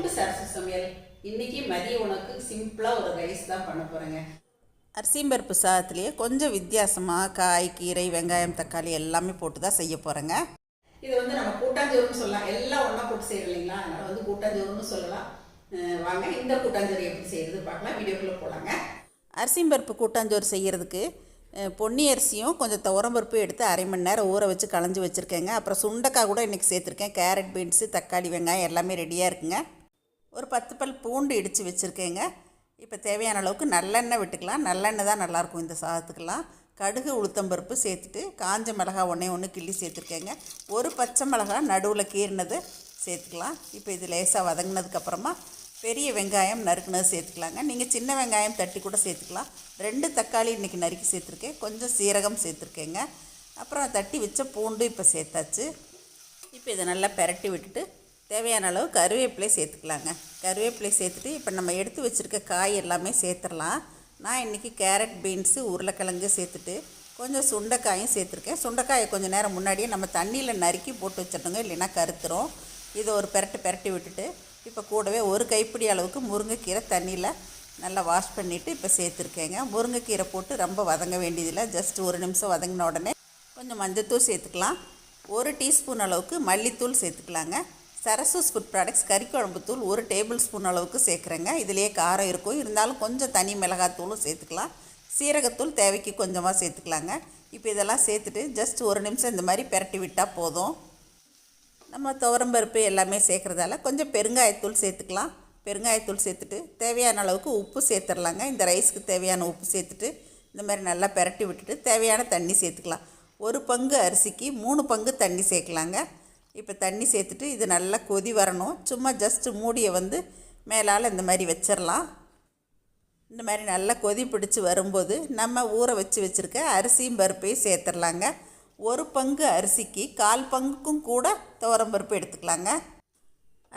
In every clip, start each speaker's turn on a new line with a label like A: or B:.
A: Welcome to Sarasu சமையல். இன்னைக்கு மதிய உணவுக்கு சிம்பிளா ஒரு ரைஸ் தான் பண்ண போறேங்க.
B: அரிசிம்பருப்பு சாதத்துலேயே கொஞ்சம் வித்தியாசமாக காய் கீரை வெங்காயம் தக்காளி எல்லாமே போட்டு தான் செய்ய போகிறேங்க
A: இது வந்து நம்ம கூட்டாஞ்சோறுன்னு சொல்லலாம். எல்லாம் ஒண்ணா போட்டு செய்யறோம் இல்லைங்களா? அதனால வந்து கூட்டாஞ்சோறுன்னு சொல்லலாம். வாங்க இந்த கூட்டாஞ்சோறு எப்படி செய்யறது பார்க்கலாம். வீடியோக்குள்ள போலாங்க.
B: அரிசிம்பருப்பு கூட்டாஞ்சோறு செய்கிறதுக்கு பொன்னி அரிசியும் கொஞ்சம் துவரம்பருப்பு எடுத்து அரை மணி நேரம் ஊற வச்சு களைஞ்சி வச்சுருக்கேங்க. அப்புறம் சுண்டைக்காய் கூட இன்றைக்கி சேர்த்துருக்கேன். கேரட் பீன்ஸு தக்காளி வெங்காயம் எல்லாமே ரெடியாக இருக்குங்க. ஒரு பத்து பல் பூண்டு இடித்து வச்சுருக்கேங்க. இப்போ தேவையான அளவுக்கு நல்லெண்ணெய் விட்டுக்கலாம். நல்லெண்ணெய் தான் நல்லாயிருக்கும் இந்த சாதத்துக்கெல்லாம். கடுகு உளுத்தம்பருப்பு சேர்த்துட்டு காஞ்ச மிளகா ஒன்றே ஒன்று கிள்ளி சேர்த்துருக்கேங்க. ஒரு பச்சை மிளகா நடுவில் கீறினது சேர்த்துக்கலாம். இப்போ இது லேசாக வதங்கினதுக்கப்புறமா பெரிய வெங்காயம் நறுக்குனது சேர்த்துக்கலாங்க. நீங்கள் சின்ன வெங்காயம் தட்டி கூட சேர்த்துக்கலாம். ரெண்டு தக்காளி இன்றைக்கி நறுக்கி சேர்த்துருக்கேன். கொஞ்சம் சீரகம் சேர்த்துருக்கேங்க. அப்புறம் தட்டி வச்ச பூண்டு இப்போ சேர்த்தாச்சு. இப்போ இதை நல்லா பெரட்டி விட்டுட்டு தேவையான அளவு கருவேப்பிலை சேர்த்துக்கலாங்க. கருவேப்பிலை சேர்த்துட்டு இப்போ நம்ம எடுத்து வச்சுருக்க காய் எல்லாமே சேர்த்துடலாம். நான் இன்றைக்கி கேரட் பீன்ஸு உருளைக்கிழங்கு சேர்த்துட்டு கொஞ்சம் சுண்டைக்காயும் சேர்த்துருக்கேன். சுண்டைக்காயை கொஞ்சம் நேரம் முன்னாடியே நம்ம தண்ணியில் நறுக்கி போட்டு வச்சிடணுங்க. இல்லைன்னா கருத்துரும். இதை ஒரு பெரட்டு பெரட்டி விட்டுட்டு இப்போ கூடவே ஒரு கைப்பிடி அளவுக்கு முருங்கைக்கீரை தண்ணியில் நல்லா வாஷ் பண்ணிவிட்டு இப்போ சேர்த்துருக்கேங்க. முருங்கைக்கீரை போட்டு ரொம்ப வதங்க வேண்டியதில்லை. ஜஸ்ட் ஒரு நிமிஷம் வதங்கின உடனே கொஞ்சம் மஞ்சத்தூள் சேர்த்துக்கலாம். ஒரு டீஸ்பூன் அளவுக்கு மல்லித்தூள் சேர்த்துக்கலாங்க. சரசூஸ் ஃபுட் ப்ராடக்ட்ஸ் கறிக்குழம்பு தூள் ஒரு டேபிள் ஸ்பூன் அளவுக்கு சேர்க்குறேங்க. இதிலேயே காரம் இருக்கும். இருந்தாலும் கொஞ்சம் தனி மிளகாத்தூளும் சேர்த்துக்கலாம். சீரகத்தூள் தேவைக்கு கொஞ்சமாக சேர்த்துக்கலாங்க. இப்போ இதெல்லாம் சேர்த்துட்டு ஜஸ்ட் ஒரு நிமிஷம் இந்த மாதிரி பெரட்டி விட்டால் போதும். நம்ம துவரம்பருப்பு எல்லாமே சேர்க்குறதால கொஞ்சம் பெருங்காயத்தூள் சேர்த்துக்கலாம். பெருங்காயத்தூள் சேர்த்துட்டு தேவையான அளவுக்கு உப்பு சேர்த்துடலாங்க. இந்த ரைஸ்க்கு தேவையான உப்பு சேர்த்துட்டு இந்த மாதிரி நல்லா பெரட்டி விட்டுட்டு தேவையான தண்ணி சேர்த்துக்கலாம். ஒரு பங்கு அரிசிக்கு மூணு பங்கு தண்ணி சேர்க்கலாங்க. இப்போ தண்ணி சேர்த்துட்டு இது நல்லா கொதி வரணும். சும்மா ஜஸ்ட்டு மூடியை வந்து மேலால் இந்த மாதிரி வச்சிடலாம் இந்த மாதிரி நல்லா கொதி பிடிச்சி வரும்போது நம்ம ஊற வச்சு வச்சுருக்க அரிசியும் பருப்பையும் சேர்த்துடலாங்க ஒரு பங்கு அரிசிக்கு கால் பங்குக்கும் கூட துவரம்பருப்பு எடுத்துக்கலாங்க.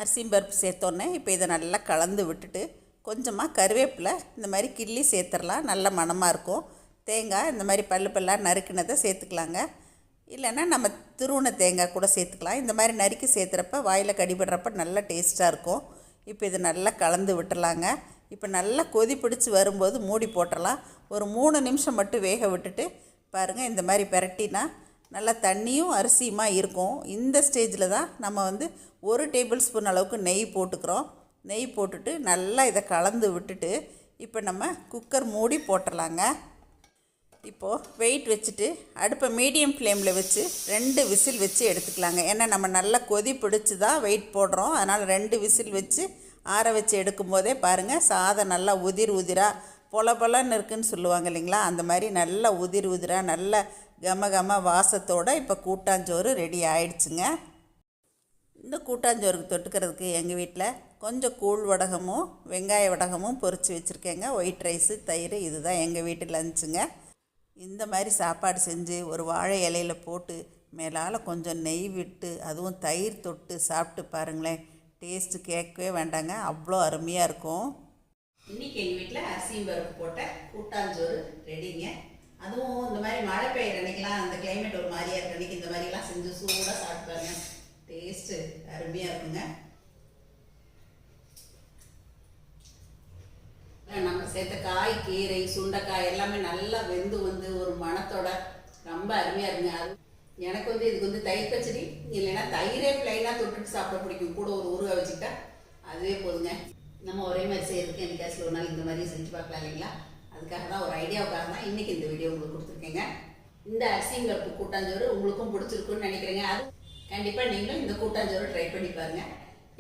B: அரிசியும் பருப்பு சேர்த்தோன்னே இப்போ இதை நல்லா கலந்து விட்டுட்டு கொஞ்சமாக கருவேப்பிலை இந்த மாதிரி கிள்ளி சேர்த்துடலாம் நல்ல மணமாக இருக்கும். தேங்காய் இந்த மாதிரி பல்லு பல்லாக நறுக்கினதை சேர்த்துக்கலாங்க. இல்லைன்னா நம்ம துருவன தேங்காய் கூட சேர்த்துக்கலாம். இந்த மாதிரி நறுக்கி சேர்த்துறப்ப வாயில் கடிபடுறப்ப நல்லா டேஸ்ட்டாக இருக்கும். இப்போ இது நல்லா கலந்து விட்டுலாங்க இப்போ நல்லா கொதி பிடிச்சி வரும்போது மூடி போட்டுடலாம் ஒரு மூணு நிமிஷம் மட்டும் வேக விட்டுட்டு பாருங்கள் இந்த மாதிரி பெரட்டினா நல்லா தண்ணியும் அரிசியுமா இருக்கும். இந்த ஸ்டேஜில் தான் நம்ம வந்து ஒரு டேபிள் ஸ்பூன் அளவுக்கு நெய் போட்டுக்கிறோம். நெய் போட்டுட்டு நல்லா இதை கலந்து விட்டுட்டு இப்போ நம்ம குக்கர் மூடி போட்டுடலாங்க இப்போது வெயிட் வச்சுட்டு அடுப்பை மீடியம் ஃப்ளேமில் வச்சு ரெண்டு விசில் வச்சு எடுத்துக்கலாங்க. ஏன்னா நம்ம நல்லா கொதி பிடிச்சி தான் வெயிட் போடுறோம். அதனால் ரெண்டு விசில் வச்சு ஆற வச்சு எடுக்கும் போதே பாருங்கள் சாதம் நல்லா உதிர் உதிராக பொல பொலன்னு இருக்குன்னு சொல்லுவாங்க இல்லைங்களா? அந்த மாதிரி நல்லா உதிர் உதிராக நல்ல கம கம வாசத்தோட இப்போ கூட்டாஞ்சோறு ரெடி ஆயிடுச்சுங்க. இந்த கூட்டாஞ்சோறுக்கு தொட்டுக்கிறதுக்கு எங்கள் வீட்டில் கொஞ்சம் கூழ் வடகமும் வெங்காய வடகமும் பொரித்து வச்சுருக்கேங்க. ஒயிட் ரைஸு தயிர் இதுதான் எங்கள் வீட்டு லஞ்சுங்க இந்த மாதிரி சாப்பாடு செஞ்சு ஒரு வாழை இலையில் போட்டு மேலால் கொஞ்சம் நெய் விட்டு அதுவும் தயிர் தொட்டு சாப்பிட்டு பாருங்களேன். டேஸ்ட்டு கேட்கவே வேண்டாங்க. அவ்வளோ அருமையாக இருக்கும்.
A: இன்றைக்கி எங்கள் வீட்டில் அரிசியும் பருப்பு போட்ட கூட்டாஞ்சோறு ரெடிங்க. அதுவும் இந்த மாதிரி மழை பெய்யுற அன்னைக்கெல்லாம் அந்த கிளைமேட் ஒரு மாதிரியாக இருக்கு. அன்றைக்கி இந்த மாதிரிலாம் செஞ்சு சூடாக சாப்பிட்டு பாருங்க. டேஸ்ட்டு அருமையாக இருக்குங்க அஹ் நம்ம சேர்த்த காய் கீரை சுண்டைக்காய் எல்லாமே நல்லா வெந்து வந்து ஒரு மணத்தோட ரொம்ப அருமையாக இருங்க அது எனக்கு வந்து இதுக்கு வந்து தயிர் பச்சடி இல்லைன்னா தயிரே பிளைனாக தொட்டுட்டு சாப்பிட பிடிக்கும். கூட ஒரு ஊறுகாய் வச்சுக்கிட்டா அதுவே போதுங்க. நம்ம ஒரே மாதிரி செய்யறதுக்கு என்னைக்காச்சும் ஒரு நாள் இந்த மாதிரி செஞ்சு பார்க்கலாம் இல்லைங்களா? அதுக்காக தான் ஒரு ஐடியாவுக்காக தான் இன்னைக்கு இந்த வீடியோ உங்களுக்கு கொடுத்துருக்கேங்க. இந்த அரிசிங்கருப்பு கூட்டாஞ்சோறு உங்களுக்கும் பிடிச்சிருக்குன்னு நினைக்கிறேங்க. அது கண்டிப்பாக நீங்களும் இந்த கூட்டாஞ்சோறு ட்ரை பண்ணி பாருங்கள்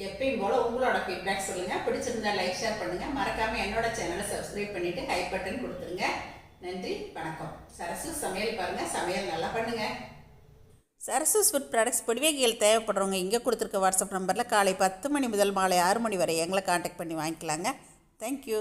A: எப்பயும் போல உங்களோட ஃபீட்பேக் சொல்லுங்கள் பிடிச்சிருந்தா லைக் ஷேர் பண்ணுங்கள் மறக்காமல் என்னோட சேனலை சப்ஸ்கிரைப் பண்ணிவிட்டு ஹை பட்டன் கொடுத்துருங்க. நன்றி வணக்கம். சரசு சமையல் பாருங்கள் சமையல் நல்லா பண்ணுங்கள்
B: சரசஸ் ஃபுட் ப்ராடக்ட்ஸ் பொடிவேகிகள் தேவைப்படுறவங்க இங்கே கொடுத்துருக்க வாட்ஸ்அப் நம்பரில் காலை பத்து மணி முதல் மாலை ஆறு மணி வரை எங்களை காண்டாக்ட் பண்ணி வாங்கிக்கலாங்க. தேங்க்யூ